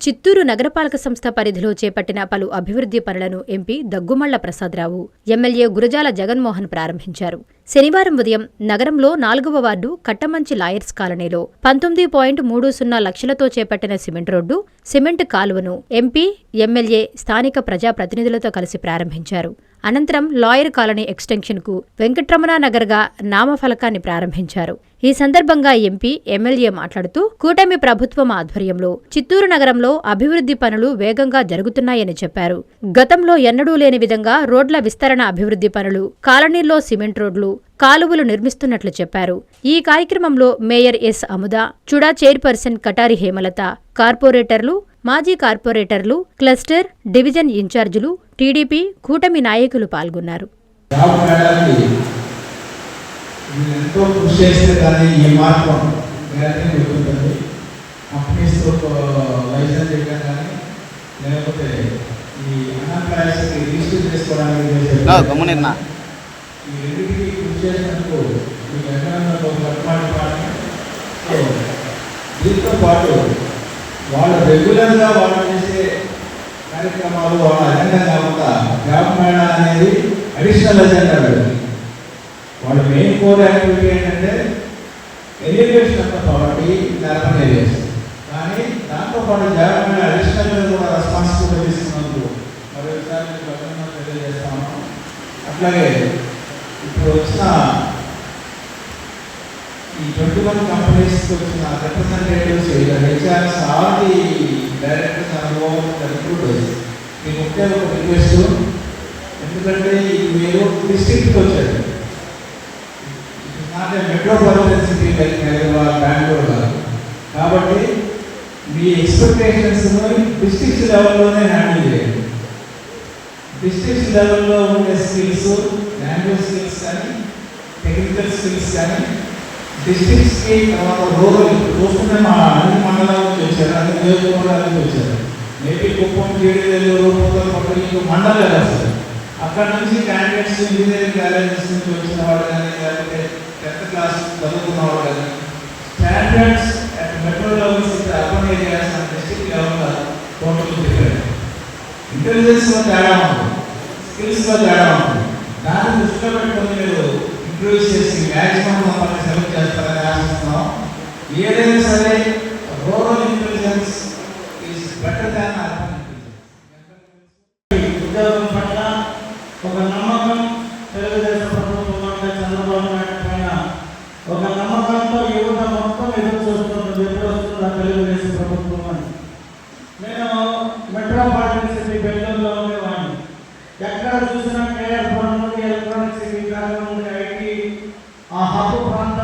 చిత్తూరు నగరపాలక సంస్థ పరిధిలో చేపట్టిన పలు అభివృద్ధి పనులను ఎంపీ దగ్గుమళ్ళ ప్రసాదరావు ఎమ్మెల్యే గురజాల జగన్మోహన్ ప్రారంభించారు. శనివారం ఉదయం నగరంలో నాలుగవ వార్డు కట్టమంచి లాయర్స్ కాలనీలో పంతొమ్మిది పాయింట్ మూడు సున్నా లక్షలతో చేపట్టిన సిమెంట్ రోడ్డు సిమెంట్ కాలువను ఎంపీ ఎమ్మెల్యే స్థానిక ప్రజాప్రతినిధులతో కలిసి ప్రారంభించారు. అనంతరం లాయర్ కాలనీ ఎక్స్టెన్షన్కు వెంకట్రమణ నగర్గా నామఫలకాన్ని ప్రారంభించారు. ఈ సందర్భంగా ఎంపీ ఎమ్మెల్యే మాట్లాడుతూ కూటమి ప్రభుత్వం ఆధ్వర్యంలో చిత్తూరు నగరంలో అభివృద్ధి పనులు వేగంగా జరుగుతున్నాయని చెప్పారు. గతంలో ఎన్నడూ లేని విధంగా రోడ్ల విస్తరణ అభివృద్ధి పనులు కాలనీల్లో సిమెంట్ రోడ్లు కాలువలు నిర్మిస్తున్నట్లు చెప్పారు. ఈ కార్యక్రమంలో mayor S. Amuda CUDA chairperson Katari Hemalatha కార్పొరేటర్లు మాజీ కార్పొరేటర్లు క్లస్టర్ డివిజన్ ఇన్ఛార్జీలు టీడీపీ కూటమి నాయకులు పాల్గొన్నారు. జాబ్ మేడానికి మీరు ఎంతో కృషి చేస్తే కానీ ఈ మార్గం గ్యారంటీ దొరుకుతుంది కంపెనీస్తో లైసెన్స్ చేయడం కానీ లేకపోతే ఈ అన్ఎంప్లాయీస్కి రిజిస్టర్ చేసుకోవడానికి చేసే నా గమ్మునిన్నా ఈ రెండింటికి కృషి చేసినందుకు మీకు ఎకరాలతో వర్తమాన పాటు సో దీంతో పాటు వాళ్ళు రెగ్యులర్గా వాళ్ళు చేసే కార్యక్రమాలు వాళ్ళ అజెండా కాకుండా జాబ్ మేళా అనేది అడిషనల్ అజెండా పెడుతుంది వాళ్ళ మెయిన్ కోర్ యాక్టివిటీ ఏంటంటే elevation of authority poverty areas కానీ దాంతో పాటు జాబ్ మేళా అడిషనల్గా కూడా రెస్పాన్సిబిలిటీ తీసుకున్నందుకు మరోసారి తెలియజేస్తాము అట్లాగే ఇప్పుడు వచ్చిన ఈ ట్వంటీ వన్ కంపెనీస్కి వచ్చిన representatives HRs all the directors అనుభవం రిక్రూటర్స్ మీకు ఒకే ఒక రిక్వెస్ట్ ఎందుకంటే మీరు డిస్ట్రిక్ట్కి వచ్చారు not metropolitan city like Hyderabad Bengaluru కాదు కాబట్టి మీ ఎక్స్పెక్టేషన్స్ డిస్ట్రిక్ట్ లెవెల్లోనే హ్యాండిల్ చేయండి డిస్ట్రిక్ట్ లెవెల్లో ఉండే స్కిల్స్ లాంగ్వేజ్ స్కిల్స్ కానీ టెక్నికల్ స్కిల్స్ కానీ డిస్ట్రిక్ట్స్కి తర్వాత రూరల్ చూసుకుంటే మా అన్ని మండలాలకు వచ్చారు అన్ని నియోజకవర్గాలకు వచ్చారు. మేబీ కుప్పం కేడీలు రూపంలో పక్కన మండలాలు వస్తారు అక్కడ నుంచి క్యాండిడేట్స్ ఇంజనీరింగ్ కాలేజెస్ నుంచి వచ్చిన వాళ్ళు కానీ లేకపోతే టెన్త్ క్లాస్ చదువుకున్న వాళ్ళు కానీ standards at metro levels urban areas and district level total different ఇంటెలిజెన్స్లో తేడా ఉంటుంది స్కిల్స్లో తేడా ఉంటుంది దాన్ని దృష్టిలో పెట్టుకుని మీరు చేసి మ్యాక్సిమం మమ్మల్ని సెలెక్ట్ చేస్తారని ఆశిస్తున్నాం. ఏదైనా సరే rural intelligence is better than urban ఉద్యోగం పట్ల ఒక నమ్మకం తెలుగుదేశం ప్రభుత్వం అంటే చంద్రబాబు నాయుడు పైన ఒక నమ్మకంతో యువత మొత్తం ఎదురు చూస్తున్నది ఎప్పుడు వస్తుందా తెలుగుదేశం ప్రభుత్వం అని? నేను మెట్రోపాలిటన్ సిటీ బెంగళూరులో ఉండేవాడిని. ఎక్కడ చూసినా కేఆర్ పురం నుండి ఎలక్ట్రానిక్ సిటీ కాలం ఆ హబ్ ప్రాంతం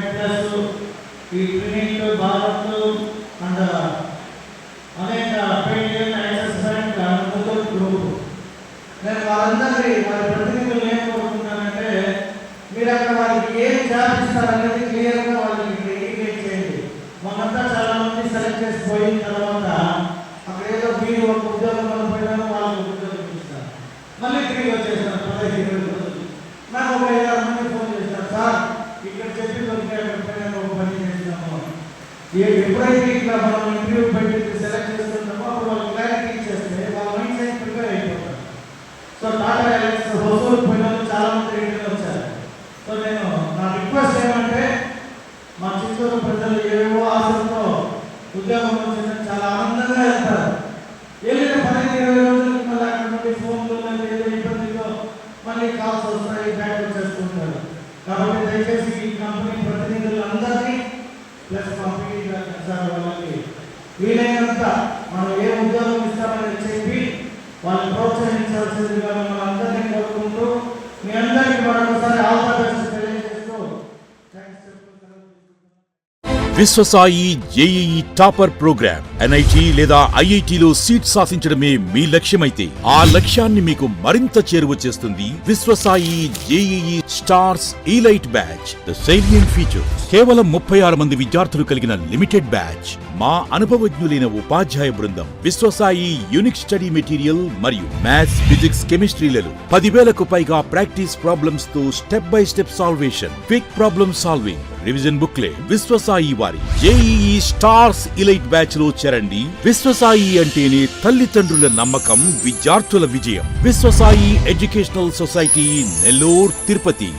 మెట్రస్ ఈ ట్రినిట్ భారత్ అండ్ అనేక పేటిఎం యాక్సెస్ అండ్ ముగ్గురు గ్రూప్. నేను వాళ్ళందరి వారి ప్రతినిధులు ఏం కోరుకుంటానంటే మీరు అక్కడ వాళ్ళకి ఏం జాబ్ ఇస్తారనేది క్లియర్గా వాళ్ళకి ఇండికేట్ చేయండి. మనంతా చాలా మంది సెలెక్ట్ చేసి పోయిన తర్వాత అక్కడ ఏదో మీరు ఒక ఉద్యోగంలో పోయినారు వాళ్ళకి ఉద్యోగం ఇస్తారు మళ్ళీ తిరిగి వచ్చేసారు పదహైదు ఇరవై నాకు ఒక ఐదారు మంది ఫోన్ చేశారు సార్ ఇక్కడ చెప్పి దొరికే అక్కడ పోయినా ఒక పని చేసినాము ఏ- ఎప్పుడైతే ఇట్లా మనం ఇంటర్వ్యూ పెట్టి సెలెక్ట్ చేస్తే అప్పుడు వాళ్ళు క్లారిటీ ఇచ్చేస్తే వాళ్ళ మైండ్ సెట్ ప్రిపేర్ అయిపోతారు సో టాటా ఎలక్స్ హోసూరు పోయిన వాళ్ళు చాలా మంది రిటర్న్ వచ్చారు సో నేను నా రిక్వెస్ట్ ఏమంటే మా చిత్తూరు ప్రజలు ఏవేవో ఆశలతో ఉద్యోగం వచ్చిందని చాలా ఆనందంగా వెళ్తారు వెళ్ళిన పదిహేను ఇరవై రోజులకి మళ్ళీ అక్కడ నుండి ఫోన్లు మళ్ళీ ఏదో ఇబ్బందితో మళ్ళీ కాల్స్ వస్తాయి బ్యాక్ వచ్చేస్తుంటారు కాబట్టి దయచేసి ఈ కంపెనీ ప్రతినిధులందరినీ ప్లస్ కంపెనీ సార్ వాళ్ళకి వీలైనంత మనం ఏ ఉద్యోగం ఇస్తామని చెప్పి వాళ్ళని ప్రోత్సహించాల్సిందిగా మిమ్మల్ని అందరినీ కోరుకుంటూ మీ అందరికీ మరొకసారి ఆల్ తెలియజేస్తూ thanks Viswasai JEE topper program NIT లేదా ఐఐటిలో సీట్ సాధించడమే మీ లక్ష్యమైతే ఆ లక్ష్యాన్ని మీకు మరింత చేరువ చేస్తుంది Viswasai JEE stars elite batch. The salient feature కేవలం ముప్పై ఆరు మంది విద్యార్థులు కలిగిన లిమిటెడ్ బ్యాచ్. మా అనుభవజ్ఞులైన ఉపాధ్యాయ బృందం విశ్వసాయి యూనిక్ స్టడీ మెటీరియల్ మరియు మ్యాథ్స్ ఫిజిక్స్ కెమిస్ట్రీలలో పదివేలకు పైగా practice ప్రాబ్లమ్స్తో step by step solvation quick problem solving. Revision బుక్లే Viswasai వారి జేఈఈ స్టార్స్ ఇలైట్ బ్యాచ్లో చేరండి విశ్వసాయి అంటేనే తల్లిదండ్రుల నమ్మకం విద్యార్థుల విజయం. Viswasai educational society Nellore Tirupati.